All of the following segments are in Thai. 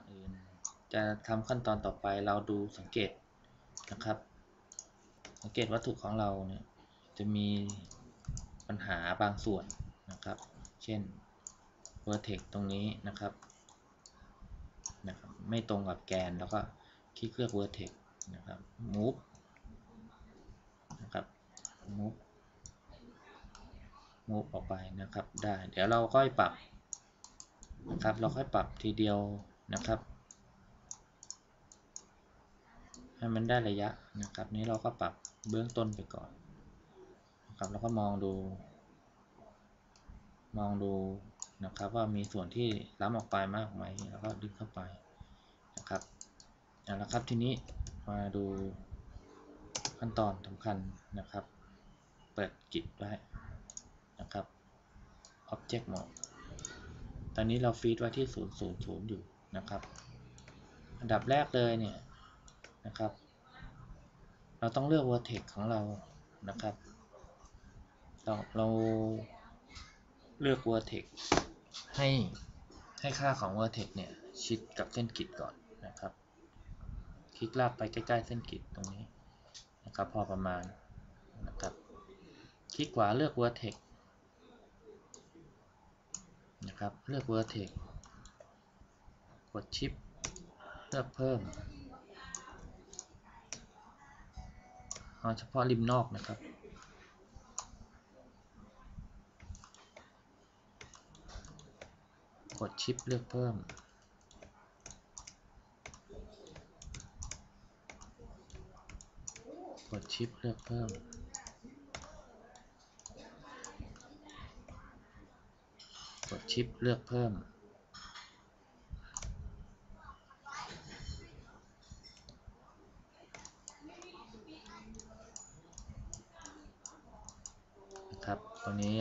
อนอื่น จะทำขั้นตอนต่อไปเราดูสังเกตนะครับ สังเกตวัตถุของเราเนี่ยจะมีปัญหาบางส่วนนะครับ เช่น vertex ตรงนี้นะครับนะครับ ไม่ตรงกับแกนแล้วก็คลิกเลือก vertex นะครับ move นะครับ move move ออกไปนะครับได้ เดี๋ยวเราค่อยปรับนะครับ เราค่อยปรับทีเดียว นะครับ ให้มันได้ระยะนะครับ นี้เราก็ปรับเบื้องต้นไปก่อนนะครับแล้วก็มองดู มองดูนะครับว่ามีส่วนที่ล้ำออกไปมากไหมแล้วก็ดึงเข้าไปนะครับเอาละครับทีนี้มาดูขั้นตอนสำคัญนะครับ เปิดกิจไว้นะครับ Object Mode ตอนนี้เราฟีดไว้ที่ 000 อยู่ นะครับ อันดับแรกเลยเนี่ยนะครับ เราต้องเลือก vertex ของเรานะครับ เราเราเลือก vertex ให้ให้ค่าของ vertex เนี่ยชิดกับเส้นกริดก่อนนะครับ คลิกลากไปใกล้ๆเส้นกริดตรงนี้นะครับพอประมาณนะครับ คลิกขวาเลือก vertex นะครับ เลือก vertex กดชิปเลือกเพิ่มเอาเฉพาะริมนอกนะครับ กดชิปเลือกเพิ่ม กดชิปเลือกเพิ่ม กดชิปเลือกเพิ่ม นะครับ ตัวนี้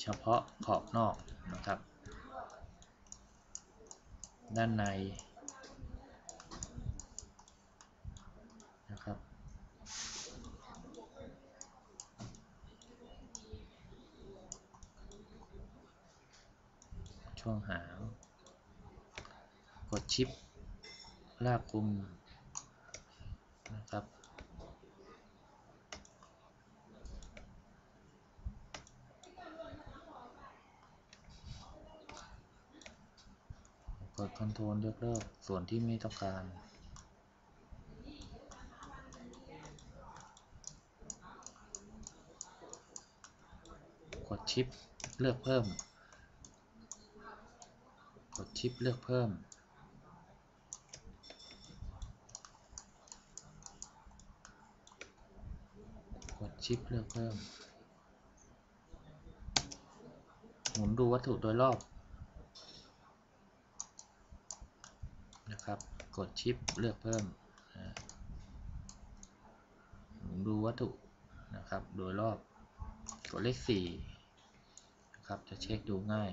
เฉพาะขอบนอกนะครับ ด้านในนะครับ ช่วงหาง กดชิปลากคุมนะครับ กดค อนโทรลยกเลิกส่วนที่ไม่ต้องการกดชิปเลือกเพิ่ม กดชิปเลือกเพิ่ม กดชิปเลือกเพิ่ม หมุนดูวัตถุโดยรอบ นะครับ กดชิปเลือกเพิ่มดูวัตถุนะครับ โดยรอบ กดเลข4นะครับ จะเช็คดูง่าย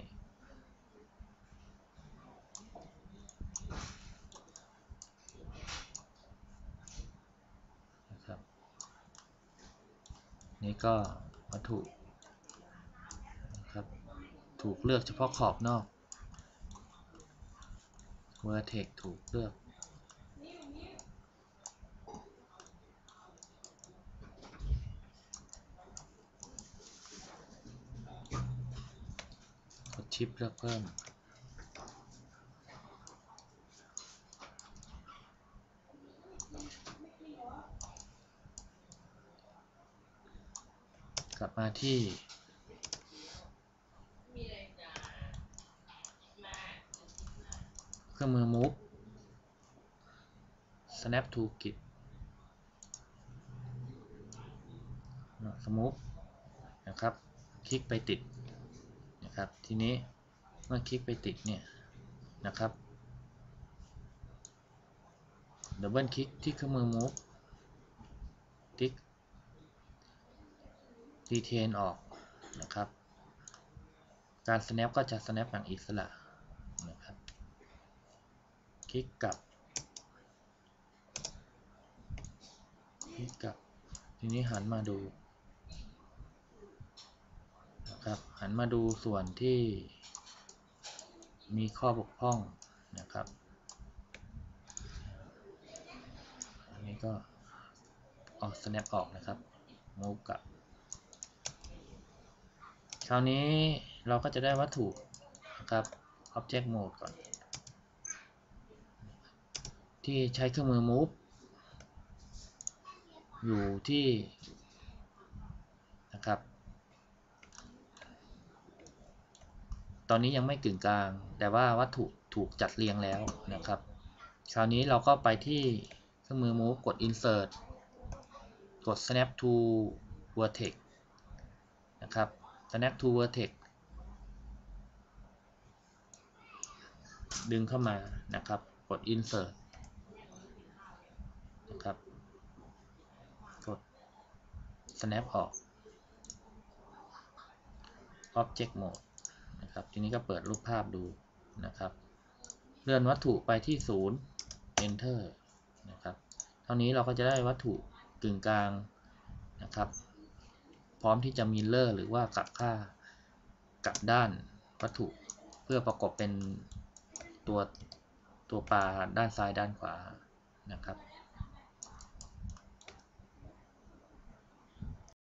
นะครับ นี่ก็วัตถุนะครับ ถูกเลือกเฉพาะขอบนอก vertex ถูกเลือก กดชิปเลือกเพิ่มกลับมาที่ เครื่องมือ move snap toolkit สมูฟนะครับ คลิกไปติดนะครับ ทีนี้เมื่อคลิกไปติดเนี่ยนะครับดับเบิลคลิกที่เครื่องมือ move ติ๊ก retain ออกนะครับ การ snap ก็จะ snap อย่างอิสระ คลิกกลับ คลิกกลับ ทีนี้หันมาดูนะครับหันมาดูส่วนที่มีข้อบกพร่องนะครับอันนี้ก็ออกสแนปออกนะครับ move กลับ คราวนี้เราก็จะได้วัตถุนะครับ object mode ก่อน ที่ใช้เครื่องมือ move อยู่ที่นะครับ ตอนนี้ยังไม่กึ่งกลาง แต่ว่าวัตถุถูกจัดเรียงแล้วนะครับ คราวนี้เราก็ไปที่เครื่องมือ move กด insert กด snap to vertex นะครับ snap to vertex ดึงเข้ามานะครับ กด insert นะครับ กด snap ออก object mode นะครับ ทีนี้ก็เปิดรูปภาพดูนะครับ เลื่อนวัตถุไปที่ 0 enter นะครับ เท่านี้เราก็จะได้วัตถุกึ่งกลางนะครับ พร้อมที่จะมิลเลอร์หรือว่ากลับค่ากลับด้านวัตถุ เพื่อประกอบเป็นตัวตัวปลาด้านซ้ายด้านขวานะครับ